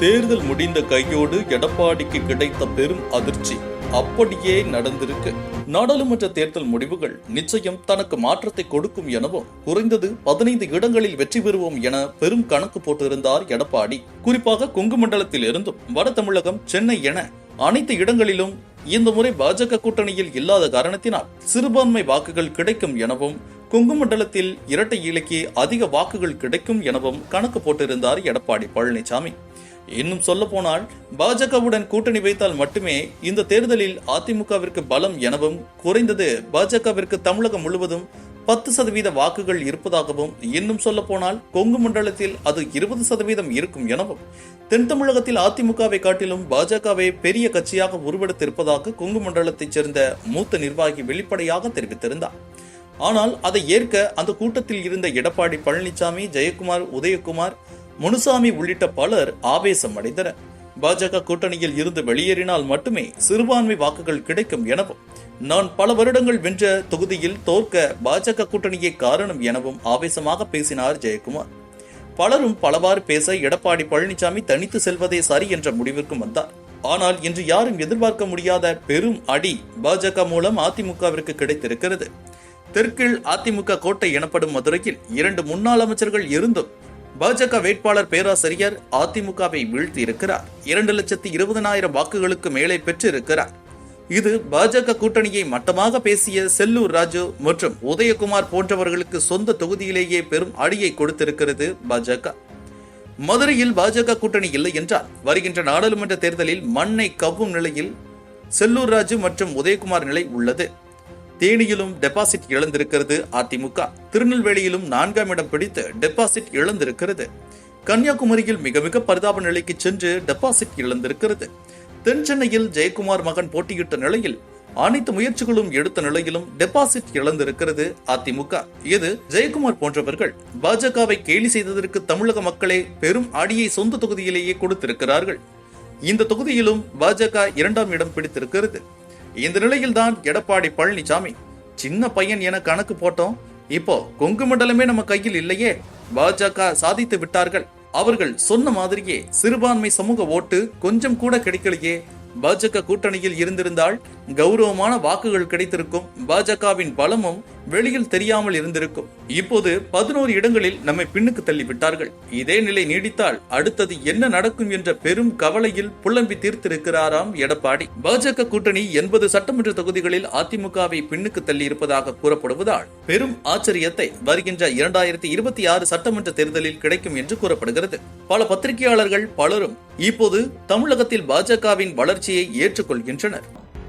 தேர்தல் முடிந்த கையோடு எடப்பாடிக்கு கிடைத்த பெரும் அதிர்ச்சி அப்படியே நடந்திருக்கு. நாடாளுமன்ற தேர்தல் முடிவுகள் நிச்சயம் தனக்கு மாற்றத்தை கொடுக்கும் எனவும் குறைந்தது பதினைந்து இடங்களில் வெற்றி பெறுவோம் என பெரும் கணக்கு போட்டிருந்தார் எடப்பாடி. குறிப்பாக குங்கு மண்டலத்தில் இருந்தும் வட தமிழகம் சென்னை என அனைத்து இடங்களிலும் இந்த முறை பாஜக கூட்டணியில் இல்லாத காரணத்தினால் சிறுபான்மை வாக்குகள் கிடைக்கும் எனவும் கொங்கு மண்டலத்தில் இரட்டை இலக்கிய அதிக வாக்குகள் கிடைக்கும் எனவும் கணக்கு போட்டிருந்தார் எடப்பாடி பழனிசாமி. இன்னும் சொல்ல போனால் பாஜகவுடன் கூட்டணி வைத்தால் மட்டுமே இந்த தேர்தலில் அதிமுகவிற்கு பலம் எனவும் குறைந்தது பாஜகவிற்கு தமிழகம் முழுவதும் பத்து சதவீத வாக்குகள் இருப்பதாகவும் இன்னும் சொல்ல போனால் கொங்கு மண்டலத்தில் அது இருபது சதவீதம் இருக்கும் எனவும் தென் தமிழகத்தில் அதிமுகவை காட்டிலும் பாஜகவை பெரிய கட்சியாக உருவெடுத்திருப்பதாக கொங்கு மண்டலத்தைச் சேர்ந்த மூத்த நிர்வாகி வெளிப்படையாக தெரிவித்திருந்தார். ஆனால் அதை ஏற்க அந்த கூட்டத்தில் இருந்த எடப்பாடி பழனிசாமி ஜெயக்குமார் உதயகுமார் முனுசாமி உள்ளிட்ட பலர் ஆவேசம் அடைந்தனர். பாஜக கூட்டணியில் இருந்து வெளியேறினால் மட்டுமே சிறுபான்மை வாக்குகள் கிடைக்கும் எனவும் நான் பல வருடங்கள் வென்ற தொகுதியில் தோற்க பாஜக கூட்டணியே காரணம் எனவும் ஆவேசமாக பேசினார் ஜெயக்குமார். பலரும் பலவாறு பேச எடப்பாடி பழனிசாமி தனித்து செல்வதே சரி என்ற முடிவிற்கும் வந்தார். ஆனால் இன்று யாரும் எதிர்பார்க்க முடியாத பெரும் அடி பாஜக மூலம் அதிமுகவிற்கு கிடைத்திருக்கிறது. தெற்கில் அதிமுக கோட்டை எனப்படும் மதுரையில் இரண்டு முன்னாள் அமைச்சர்கள் இருந்தும் பாஜக வேட்பாளர் பேராசிரியர் அதிமுகவை வீழ்த்தி இருக்கிறார் இரண்டு லட்சத்தி இருபதனாயிரம் வாக்குகளுக்கு மேலே பெற்றிருக்கிறார். இது பாஜக கூட்டணியை மட்டமாக பேசிய செல்லூர் ராஜு மற்றும் உதயகுமார் போன்றவர்களுக்கு சொந்த தொகுதியிலேயே பெரும் அடியை கொடுத்திருக்கிறது பாஜக. மதுரையில் பாஜக கூட்டணி இல்லை என்றால் வருகின்ற நாடாளுமன்ற தேர்தலில் மண்ணை கவ்வும் நிலையில் செல்லூர் ராஜு மற்றும் உதயகுமார் நிலை உள்ளது. தேனியிலும் டெபாசிட் இழந்திருக்கிறது அதிமுக. திருநெல்வேலியிலும் நான்காம் இடம் பிடித்து டெபாசிட் இழந்திருக்கிறது. கன்னியாகுமரியில் மிக மிக பரிதாப நிலைக்கு சென்று டெபாசிட் இழந்திருக்கிறது. தென் சென்னையில் ஜெயக்குமார் மகன் போட்டியிட்ட நிலையில் அனைத்து முயற்சிகளும் எடுத்த நிலையிலும் டெபாசிட் இழந்திருக்கிறது அதிமுக. இது ஜெயக்குமார் போன்றவர்கள் பாஜகவை கேலி செய்ததற்கு தமிழக மக்களே பெரும் அடியை சொந்த தொகுதியிலேயே கொடுத்திருக்கிறார்கள். இந்த தொகுதியிலும் பாஜக இரண்டாம் இடம் பிடித்திருக்கிறது. இந்த நிலையில்தான் எடப்பாடி பழனிசாமி சின்ன பையன் என கணக்கு போட்டோம். இப்போ கொங்கு மண்டலமே நம்ம கையில் இல்லையே. பாஜக சாதித்து விட்டார்கள். அவர்கள் சொன்ன மாதிரியே சிறுபான்மை சமூக ஓட்டு கொஞ்சம் கூட கிடைக்கலையே. பாஜக கூட்டணியில் இருந்திருந்தால் கௌரவமான வாக்குகள் கிடைத்திருக்கும். பாஜகவின் பலமும் வெளியில் தெரியாமல் இருந்திருக்கும். இப்போது பதினோரு இடங்களில் நம்மை பின்னுக்கு தள்ளிவிட்டார்கள். இதே நிலை நீடித்தால் அடுத்தது என்ன நடக்கும் என்ற பெரும் கவலையில் புலம்பி தீர்த்திருக்கிறாராம் எடப்பாடி. பாஜக கூட்டணி எண்பது சட்டமன்ற தொகுதிகளில் அதிமுகவை பின்னுக்கு தள்ளி இருப்பதாக கூறப்படுவதால் பெரும் ஆச்சரியத்தை வருகின்ற இரண்டாயிரத்தி இருபத்தி ஆறு சட்டமன்ற தேர்தலில் கிடைக்கும் என்று கூறப்படுகிறது. பல பத்திரிகையாளர்கள் பலரும் இப்போது தமிழகத்தில் பாஜகவின் வளர்ச்சியை ஏற்றுக்கொள்கின்றனர்.